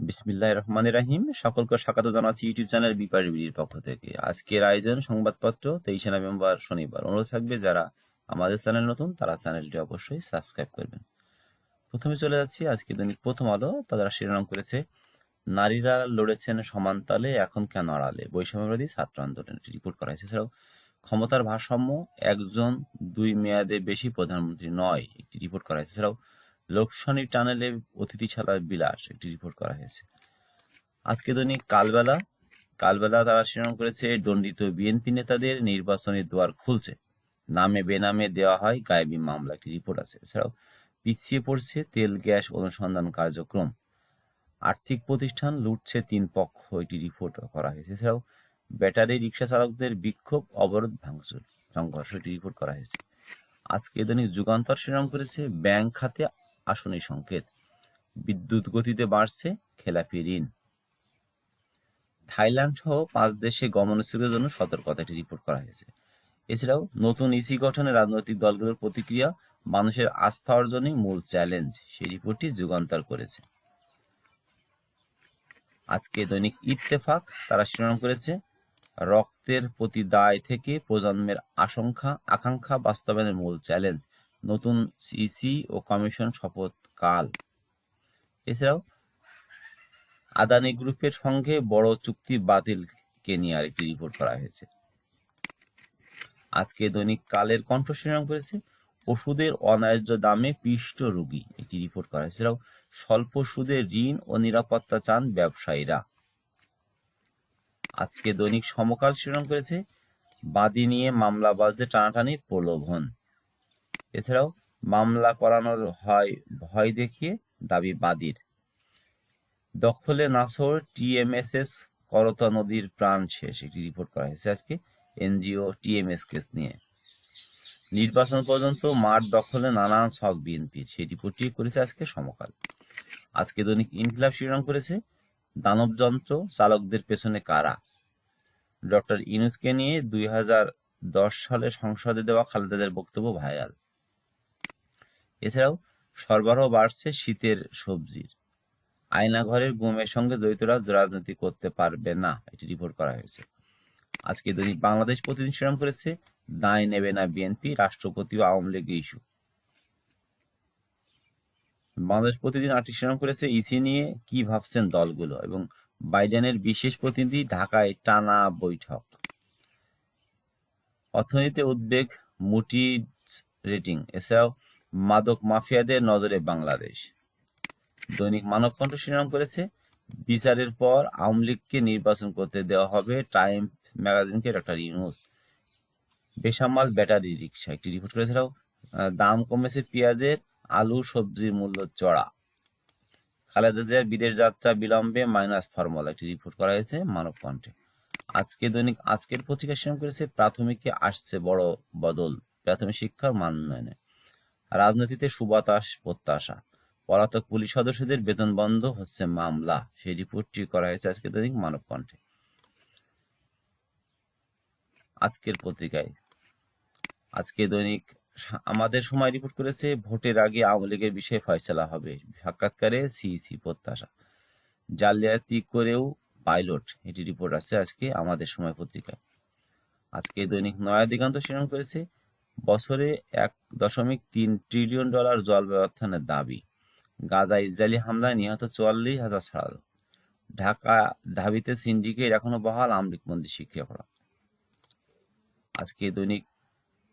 বিসমিল্লাহ রহমান রাহিম। সকলকে স্বাগত জানাচ্ছি ইউটিউব চ্যানেল বিপার পক্ষ থেকে। আজকের আয়োজন সংবাদপত্র, তেইশে নভেম্বর শনিবার। অনুরোধ থাকবে যারা আমাদের চ্যানেল নতুন, তারা চ্যানেলটি অবশ্যই সাবস্ক্রাইব করবেন। প্রথমে চলে যাচ্ছি আজকে দৈনিক প্রথম আলো। তারা শিরোনাম করেছে, নারীরা লড়েছেন সমানতালে এখন কেন আড়ালে? বৈষম্যবাদী ছাত্র আন্দোলন রিপোর্ট করা হয়েছে। এছাড়াও, ক্ষমতার ভারসাম্য একজন, দুই মেয়াদে বেশি প্রধানমন্ত্রী নয়, একটি রিপোর্ট করা হয়েছে। এছাড়াও লোকসানি টানেলে অতিথি ছাড়ার বিলাস একটি রিপোর্ট করা হয়েছে। আজকে দৈনিক কালবেলা কালবেলা তারা শিরোনাম করেছে, দণ্ডিত বিএনপি নেতাদের নির্বাচনের দুয়ার খুলছে। নামে বেনামে দেওয়া হয় গায়েবী মামলা, একটি রিপোর্ট আছে। এছাড়াও পিছিয়ে পড়ছে তেল, গ্যাস অনুসন্ধান কার্যক্রম। আর্থিক প্রতিষ্ঠান লুটছে তিন পক্ষ এটি রিপোর্ট করা হয়েছে। এছাড়াও ব্যাটারি রিক্সা চালকদের বিক্ষোভ, অবরোধ, ভাঙচুর, সংঘর্ষ এটি রিপোর্ট করা হয়েছে। আজকে দৈনিক যুগান্তর শিরোনাম করেছে, ব্যাংক খাতে আসনি সংকেত। বিদ্যুৎ গতিতে বাড়ছে, খেলাপি ঋণ। থাইল্যান্ড সহ পাঁচ দেশে গমনস্থিরের জন্য সতর্কতা একটি রিপোর্ট করা হয়েছে। এছাড়াও নতুন ইসি গঠনে রাজনৈতিক দলগুলোর প্রতিক্রিয়া, মানুষের আস্থা অর্জনই মূল চ্যালেঞ্জ সেই রিপোর্টটি যুগান্তর করেছে। আজকে দৈনিক ইত্তেফাক, তারা শিরোনাম করেছে, রক্তের প্রতি দায় থেকে প্রজন্মের আশঙ্কা, আকাঙ্ক্ষা বাস্তবায়নের মূল চ্যালেঞ্জ নতুন সিসি ও কমিশন শপথ কাল। এছাড়াও, আদানি গ্রুপের সঙ্গে বড় চুক্তি বাতিলকে নিয়ে আরেকটি রিপোর্ট করা হয়েছে। আজকে দৈনিক কালের কণ্ঠ শিরোনাম করেছে, ওষুধের অন্যায্য দামে পিষ্ট রোগী। একটি রিপোর্ট করা হয়েছে। স্বল্প সুদের ঋণ ও নিরাপত্তা চান ব্যবসায়ীরা। আজকে দৈনিক সমকাল শিরোনাম করেছে, বাদী নিয়ে মামলাবাজদের টানাটানি প্রলোভন। এছাড়াও মামলা করানোর হয় ভয় দেখিয়ে দাবি বাদীর। দখলে নাসর টিএমএসএস করতা নদীর প্রাণ শেষ, একটি রিপোর্ট করা হয়েছে আজকে এনজিও টিএমএস কেস নিয়ে। নির্বাচন পর্যন্ত মাঠ দখলে নানান ছক বিএনপির, সেই রিপোর্টটি করেছে আজকে সমকাল। আজকে দৈনিক ইনকিলাব শিরোনাম করেছে, দানবযন্ত্র চালকদের পেছনে কারা? ডক্টর ইনুসকে নিয়ে দুই হাজার দশ সালে সংসদে দেওয়া খালেদাদের বক্তব্য ভাইরাল। এছাড়াও সরবরাহ বাড়ছে শীতের সবজির। আয়নাঘরের গুমের সঙ্গে জড়িতরা রাজনীতি করতে পারবে না, এটি রিপোর্ট করা হয়েছে। আজকে দৈনিক বাংলাদেশ প্রতিদিন শিরাম করেছে, দায় নেবে না বিএনপি, রাষ্ট্রপতি ও আওয়ামী লীগ ইস্যু। বাংলাদেশ প্রতিদিন আটটি শিরাম করেছে, ইসি নিয়ে কি ভাবছেন দলগুলো এবং বাইডেনের বিশেষ প্রতিনিধি ঢাকায় টানা বৈঠক। অর্থনীতিতে উদ্বেগ মুটি রেটিং, এছাড়াও মাদক মাফিয়াদের নজরে বাংলাদেশ। দৈনিক মানবকণ্ঠ শিরোনাম করেছে, বিচারের পর আওয়ামী লীগকে নির্বাচন করতে দেওয়া হবে টাইম ম্যাগাজিনকে ডক্টর ইউনুস। বেসামাল ব্যাটারি রিক্সা একটি রিপোর্ট করে এছাড়াও দাম কমেছে পেঁয়াজের, আলু, সবজির মূল্য চড়া। খালেদা জিয়ার বিদেশ যাত্রা বিলম্বে মাইনাস ফর্মুলা একটি রিপোর্ট করা হয়েছে মানবকণ্ঠে। আজকে দৈনিক, আজকের পত্রিকা শিরোনাম করেছে, প্রাথমিকে আসছে বড় বদল, প্রাথমিক শিক্ষার মান উন্নয়নে। রাজনীতিতে সুবাতাস প্রত্যাশা। পলাতক পুলিশ সদস্যদের বেতন বন্ধ হচ্ছে মামলা। সেই রিপোর্টটি করা হয়েছে আজকে দৈনিক মানবকণ্ঠে। আজকের পত্রিকায়। আজকে দৈনিক আমাদের সময় রিপোর্ট করেছে, ভোটের আগে আওয়ামী লীগের বিষয়ে ফয়সলা হবে। সাক্ষাৎকারে সিইসি প্রত্যাশা। জালিয়াতি করেও পাইলট। এটি রিপোর্ট আছে আজকে আমাদের সময় পত্রিকায়। আজকে দৈনিক নয়া দিগান্ত শিরোনাম করেছে বছরে এক দশমিক তিন ট্রিলিয়ন ডলার জল ব্যবস্থানের দাবি। গাজা ইসরায়েলি হামলায় নিহত চুয়াল্লিশ হাজার ছাড়ালো ঢাকা ঢাবিতে সিন্ডিকেট এখনও বহাল আমলিক মন্দির শিক্ষকরা। আজকে দৈনিক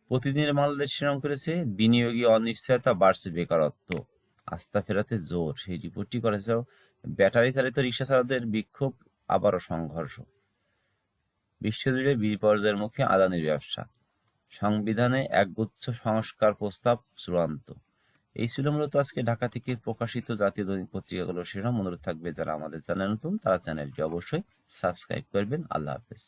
প্রতিদিনের মালদের শিরোনাম করেছে, বিনিয়োগী অনিশ্চয়তা বাড়ছে বেকারত্ব, আস্থা ফেরাতে জোর, সেই রিপোর্টটি করেছে ব্যাটারি চালিত রিক্সা চালকদের বিক্ষোভ, আবারও সংঘর্ষ। বিশ্বজুড়ে বিপর্যয়ের মুখে আদানির ব্যবসা। সংবিধানে একগুচ্ছ সংস্কার প্রস্তাব চূড়ান্ত। এই ছিল মূলত আজকে ঢাকা থেকে প্রকাশিত জাতীয় দৈনিক পত্রিকাগুলোর শিরোনাম। অনুরোধ থাকবে যারা আমাদের চ্যানেল নতুন, তারা চ্যানেলটি অবশ্যই সাবস্ক্রাইব করবেন। আল্লাহ হাফেজ।